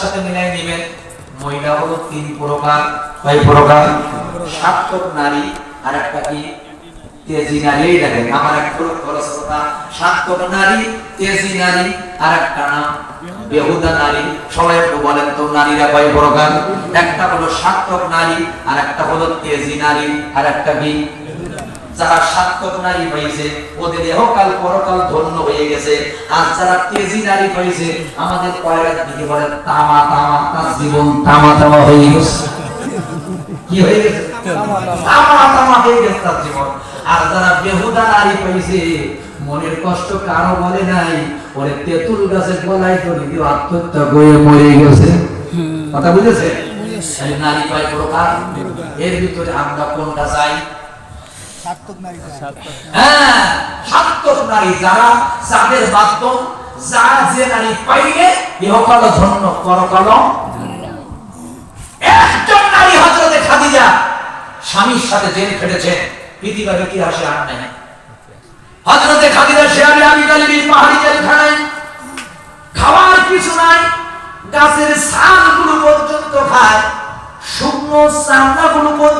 সাথে মিলাই নেবেন মহিলা হলো তিন প্রকার কয় প্রকার। সাত্তক নারী আর একটা কি? তেজি নারী দেখেন, আমার এক পুরো খরচটা সাত্তক নারী, তেজি নারী আর একটা নাম বেহুদা নারী। সবাই একটু বলেন তো, নারীরা কয় প্রকার? একটা হলো সাত্তক নারী আর একটা হলো তেজি নারী আর একটা কি? যারা সাত্তক নারী হয়েছে ওদের এহকাল পরকাল ধন্য হয়ে গেছে। আর যারা তেজি নারী হয়েছে আমাদের কয়ের দিকে বলে তামা তামা তার জীবন তামা তামা হয়ে গেছে। কি হয়ে গেছে? তামা তামা হয়ে গেছে তার জীবন। আর যারা বেহুদা নারী হয়েছে মনের কষ্ট কারও বলে নাই ওরে তেঁতুল গাছের গলায় দিয়ে আত্মহত্যা করে মরে গেছে। কথা বুঝেছে। নারী কয় প্রকার। এর ভিতরে আমরা কোনটা চাই? হ্যাঁ খাওয়ার কিছু নাই গাছের পর্যন্ত খায় শুকনো চামড়াগুলো পর্যন্ত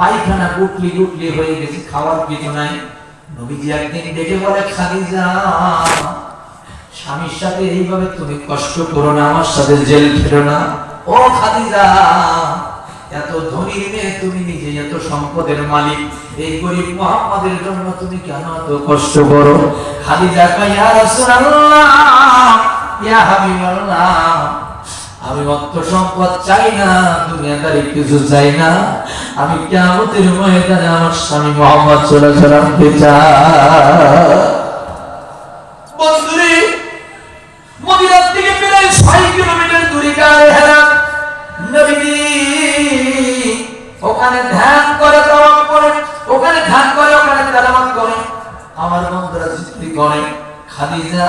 পায়খানা গুটলি গুটলি হয়ে গেছে, খাওয়ার কিছু নাই। নবীজি একদিন ডেকে বলে, খাদিজা, স্বামীর সাথে এইভাবে তুমি কষ্ট করো না, আমার সাথে জেল ফেরো না। ও খাদিজা, এত ধনী মেয়ে তুমি নিজে, এত সম্পদের মালিক। এই গরিব মোহাম্মদের জন্য তুমি কেন এত কষ্ট করো? খাদিজা কয়, ইয়া রাসূলুল্লাহ, ইয়া হাবিবাল্লাহ আমি অর্থ সম্পদ চাই না, দুনিয়াদারি কিছু চাই না। আমি কিয়ামতের ময়দানে আমার স্বামী মোহাম্মদ আলাইহি সাল্লামকে চাই বন্ধুরে, মদিনার থেকে প্রায় 6 কিলোমিটার দূরে গায়ে হেরা নবীজি, ওখানে ধ্যান করে করে, ওখানে ধ্যান আমার বন্ধুরা করে, খাদিজা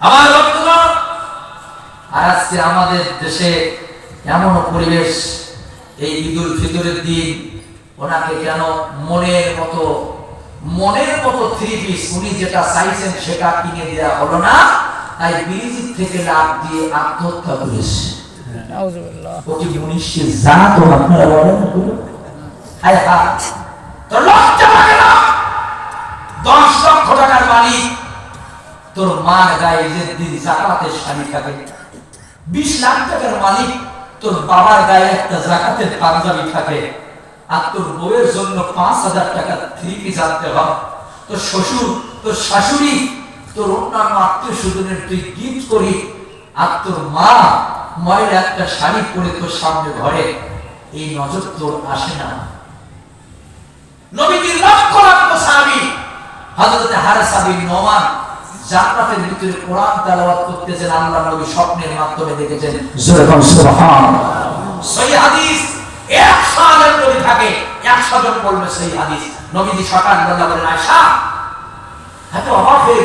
আমার বন্ধুগণ আর আজকে আমাদের দেশে এমন পরিবেশ এই ঈদুল ফিতরের দিন ওনাকে কেন মনের মতো মনের মতো থ্রি পিস উনি যেটা চাইছেন সেটা কিনে দেওয়া হলো না তাই ব্রিজির থেকে লাভ দিয়ে আত্মহত্যা করেছে। আপনারা বলেন হায় লজ্জা লাগে না? দশ লক্ষ টাকার মালিক তোর মার গায়ে যে দিন জাকাতের শাড়ি থাকে বিশ লাখ টাকার মালিক তোর বাবার গায়ে একটা জাকাতের পাঞ্জাবি থাকে আর তোর বউয়ের জন্য পাঁচ হাজার টাকা থ্রি পিস আনতে হয়। তোর শ্বশুর, তোর শাশুড়ি, তোর অন্যান্য আত্মীয় স্বজনের তুই গিফট করি। আর তোর মা ময়লা একটা শাড়ি পরে তোর সামনে ঘরে। এই নজর তোর আসে না। নবীজির লক্ষ লক্ষ সাহাবী, হযরত হারেসা বিন নোমান জান্নাতের ভিতরে কোরআন তেলাওয়াত করতেছেন, আল্লাহ নবী স্বপ্নের মাধ্যমে দেখেছেন। সুবহান হাদিস 100 জন নবী থাকে 100 জন বলবে সহি হাদিস। নবীজি সকাল বেলা বলেন এত হয়ে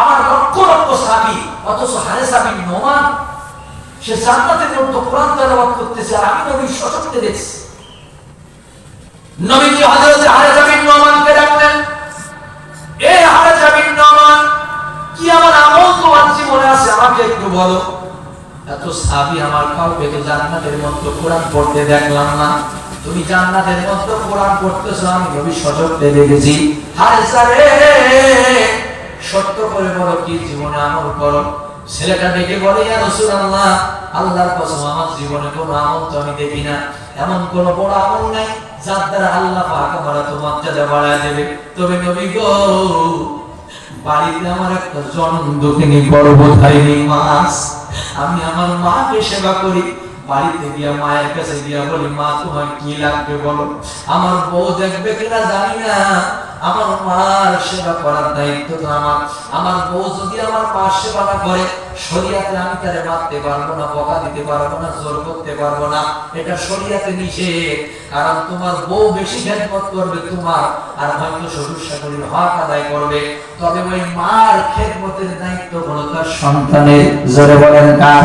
আমার লক্ষ লক্ষ অথচ বিন নোমান, সে জান্নাতের মধ্যে কোরআন তেলাওয়াত করতেছে, আর আমি নবী দেখছি। নবীজি এত আমার কাউকে তো জান্নাতের মধ্যে কোরআন পড়তে দেখলাম না। তুমি জান্নাতের মধ্যে কোরআন পড়তেছো, আমি নবী সচক্ষে দেখেছি। হারেসা রে সত্য করে বলো কি জীবনে আমল করো। ছেলেটা ডেকে বলে, ইয়া রাসূলুল্লাহ, আল্লাহর কসম, আমার জীবনে কোনো আমল তো আমি দেখি না। এমন কোনো বড় আমল নাই, যার দ্বারা আল্লাহ পাক আমার তো মর্যাদা বাড়ায় দেবে। তবে নবী গো, বাড়িতে আমার একটা জনম দুঃখিনী গর্ভধারিণী মাস। আমি আমার মাকে সেবা করি। বাড়িতে গিয়া মায়ের কাছে গিয়া বলি, মা, তোমার কি লাগবে বলো? আমার বউ দেখবে কিনা জানি না। আমার মার সেবা করার দায়িত্ব তো আমার। আমার বউ যদি আমার মার সেবা না করে, শরিয়াতে আমি তারে মারতে পারব না, বকা দিতে পারব না, জোর করতে পারব না। এটা শরিয়াতে কারণ তোমার বউ বেশি খেদমত করবে তোমার, আর হয়তো শ্বশুর শাশুড়ির হক আদায় করবে। তবে ওই মার খেদমতের দায়িত্ব হলো তার সন্তানের। জোরে বলেন কার?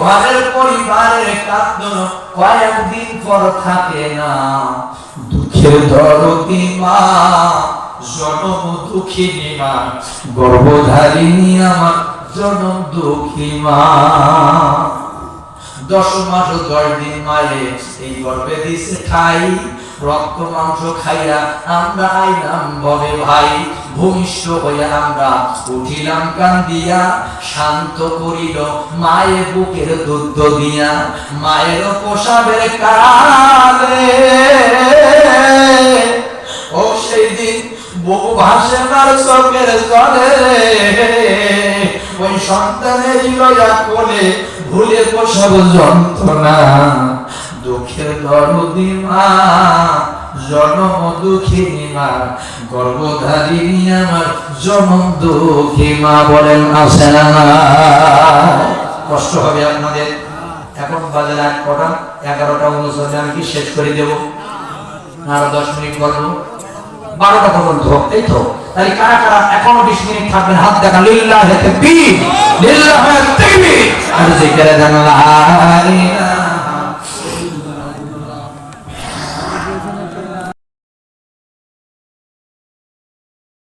ঘরের পরিবারের কাঁদন কয়েকদিন পর থাকে না। দুঃখের দরদি মা, জনম দুঃখিনী মা, গর্ভধারিণী আমার জনম দুঃখী মা। দশ মাস দশ দিন মায়ে এই গর্বে দিছে খাই রক্ত, মাংস খাইয়া আমরা আইলাম বলে ভাই। ভূমিষ্ঠ হইয়া আমরা উঠিলাম কান্দিয়া, শান্ত করিল মায়ের বুকের দুধ দিয়া। মায়ের পোষাবের কালে ও সেই দিন বহু তার চোখের জলে। ওই সন্তানের লয়া কোলে ভুলে প্রসব যন্ত্রণা। দুঃখের দরদি জনম দুঃখিনী মা গর্ভধারিণী আমার জনম দুঃখী মা বলেন না কষ্ট হবে আপনাদের। এখন বাজে রাত কটা? এগারোটা অনুসারে আমি কি শেষ করে দেবো? আরও দশ মিনিট বলব বারোটা পর্যন্ত এই তো। তাহলে কারা কারা এখনও বিশ মিনিট থাকবেন, হাত দেখা লিল্লাহ তাকবীর লিল্লাহ তাকবীর। আর জিকির জানা লা ইলাহা